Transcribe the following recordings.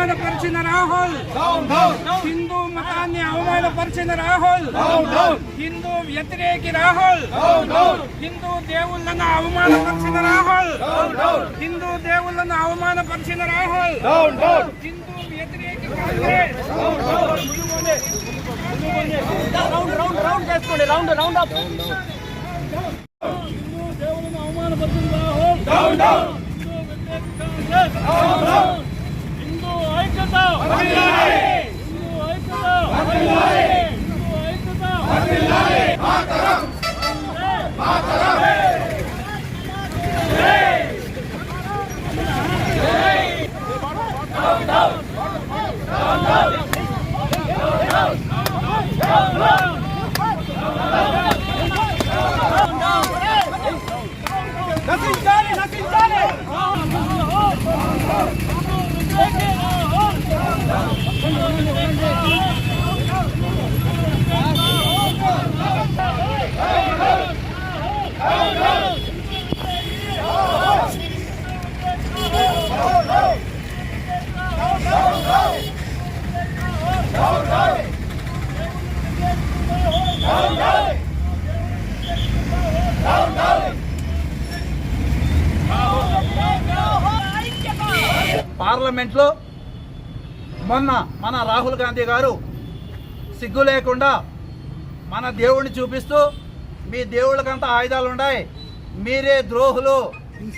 అవమానపరిచిన రాహుల్. హిందూ మతాన్ని అవమానపరిచిన రాహుల్. హిందూ వ్యతిరేకి రాహుల్. హిందూ దేవుళ్ళను అవమానపరిచిన రాహుల్. హిందూ దేవుళ్ళను అవమానపరిచిన రాహుల్. హిందూ వ్యతిరేకి కాంగ్రెస్. రౌండ్ రౌండ్ రౌండ్ చేసుకోండి రౌండ్ రౌండ్ అప్. హిందూ దేవుళ్ళను అవమానపరిచిన రాహుల్. పార్లమెంట్లో మొన్న మన రాహుల్ గాంధీ గారు సిగ్గు లేకుండా మన దేవుడిని చూపిస్తూ మీ దేవుళ్ళకంతా ఆయుధాలు ఉన్నాయి మీరే ద్రోహులు.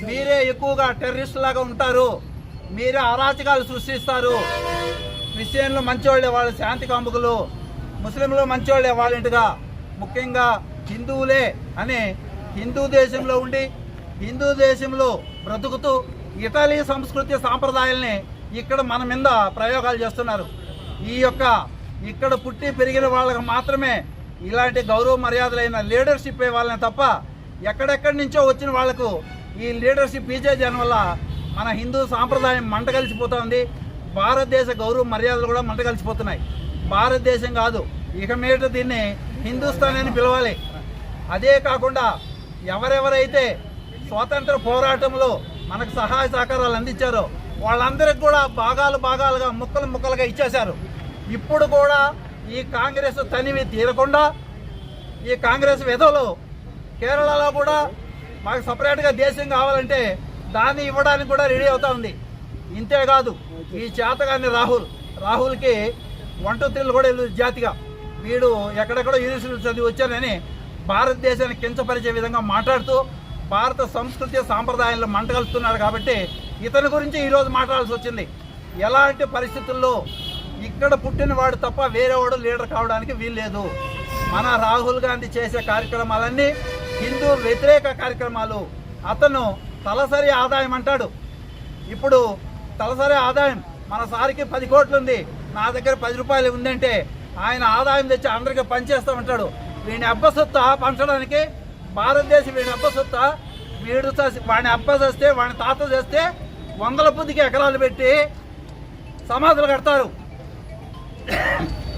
మీరే ఎక్కువగా టెర్రరిస్ట్ లాగా ఉంటారు. మీరే అరాచకాలు సృష్టిస్తారు. క్రిస్టియన్లు మంచోళ్ళే వాళ్ళు శాంతి కాముకులు. ముస్లింలు మంచోళ్ళే వాళ్ళింటిగా ముఖ్యంగా హిందువులే అని హిందూ దేశంలో ఉండి హిందూ దేశంలో బ్రతుకుతూ ఇటలీ సంస్కృతి సాంప్రదాయాల్ని ఇక్కడ మన మీద ప్రయోగాలు చేస్తున్నారు. ఈ యొక్క ఇక్కడ పుట్టి పెరిగిన వాళ్ళకి మాత్రమే ఇలాంటి గౌరవ మర్యాదలైన లీడర్షిప్ వాళ్ళని తప్ప ఎక్కడెక్కడి నుంచో వచ్చిన వాళ్ళకు ఈ లీడర్షిప్ ఇచ్చేదాని వల్ల మన హిందూ సాంప్రదాయం మంట కలిసిపోతుంది భారతదేశ గౌరవ మర్యాదలు కూడా మంట కలిసిపోతున్నాయి భారతదేశం కాదు ఇక మీదట దీన్ని హిందుస్థాన్ అని పిలవాలి. అదే కాకుండా ఎవరెవరైతే స్వాతంత్ర పోరాటంలో మనకు సహాయ సహకారాలు అందించారో. వాళ్ళందరికి కూడా భాగాలు భాగాలుగా ముక్కలు ముక్కలుగా ఇచ్చేశారు. ఇప్పుడు కూడా ఈ కాంగ్రెస్ తనివి తీరకుండా ఈ కాంగ్రెస్ విధవలు కేరళలో కూడా మాకు సపరేట్గా దేశం కావాలంటే దాన్ని ఇవ్వడానికి కూడా రెడీ అవుతా ఉంది. ఇంతేకాదు ఈ చేతగాని రాహుల్ రాహుల్కి వన్ టూ త్రీలు కూడా వెళ్ళదు జాతిగా. వీడు ఎక్కడెక్కడో యూనివర్సిటీ చదివి వచ్చానని భారతదేశాన్ని కించపరిచే విధంగా మాట్లాడుతూ భారత సంస్కృతి సాంప్రదాయాలను మంటగలుస్తున్నారు కాబట్టి ఇతని గురించి ఈరోజు మాట్లాడాల్సి వచ్చింది. ఎలాంటి పరిస్థితుల్లో ఇక్కడ పుట్టిన వాడు తప్ప వేరేవాడు లీడర్ కావడానికి వీల్లేదు. మన రాహుల్ గాంధీ చేసే కార్యక్రమాలన్నీ హిందూ వ్యతిరేక కార్యక్రమాలు. అతను తలసరి ఆదాయం అంటాడు. ఇప్పుడు తలసరి ఆదాయం మన సారికి పది కోట్లు ఉంది. నా దగ్గర పది రూపాయలు ఉందంటే ఆయన ఆదాయం తెచ్చి అందరికీ పనిచేస్తామంటాడు వీని అబ్బ పంచడానికి భారతదేశం వీడి అబ్బ సొత్త వీడు వాడిని వాని అబ్బ చేస్తే తాత చేస్తే వందల పొద్దుకి ఎకరాలు పెట్టి సమాధులు కడతారు.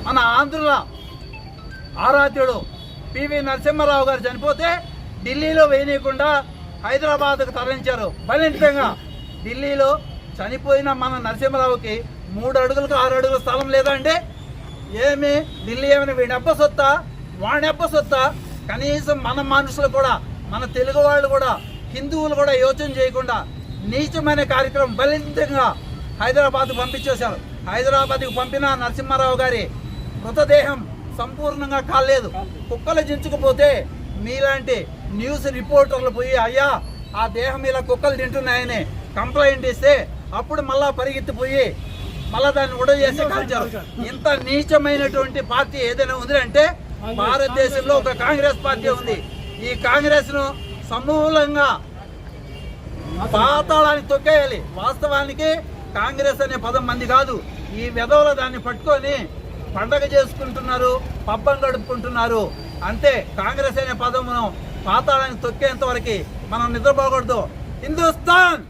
మన ఆంధ్రుల ఆరాధ్యుడు పివి నరసింహారావు గారు చనిపోతే ఢిల్లీలో వేయనీయకుండా హైదరాబాద్కు తరలించారు. బలింతంగా ఢిల్లీలో చనిపోయిన మన నరసింహారావుకి మూడు అడుగులకు ఆరు అడుగుల స్థలం లేదా అంటే ఏమి? ఢిల్లీ ఏమైనా వీడి అబ్బ సొత్తా వాడి అబ్బ సొత్తా కనీసం మన మనుషులు కూడా మన తెలుగు వాళ్ళు కూడా హిందువులు కూడా యోచన చేయకుండా నీచమైన కార్యక్రమం బలింతంగా హైదరాబాద్కు పంపించేశారు. హైదరాబాద్కి పంపిన నరసింహారావు గారి మృతదేహం సంపూర్ణంగా కాలేదు. కుక్కలు జించుకుపోతే మీలాంటి న్యూస్ రిపోర్టర్లు పోయి అయ్యా ఆ దేహం ఇలా కుక్కలు తింటున్నాయని కంప్లైంట్ ఇస్తే అప్పుడు మళ్ళా పరిగెత్తిపోయి మళ్ళా దాన్ని ఉడ చేసే కాల్చారు. ఇంత నీచమైనటువంటి పార్టీ ఏదైనా ఉంది అంటే భారతదేశంలో ఒక కాంగ్రెస్ పార్టీ ఉంది. ఈ కాంగ్రెస్ను సమూలంగా పాతాళానికి తొక్కేయాలి. వాస్తవానికి కాంగ్రెస్ అనే పదం మంది కాదు. ఈ విధవలు దాన్ని పట్టుకొని పండగ చేసుకుంటున్నారు పబ్బం గడుపుకుంటున్నారు. అంతే కాంగ్రెస్ అనే పదమును పాతాళానికి తొక్కేంత వరకు మనం నిద్రపోకూడదు. హిందుస్థాన్!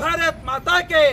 భారత్ మాతాకే!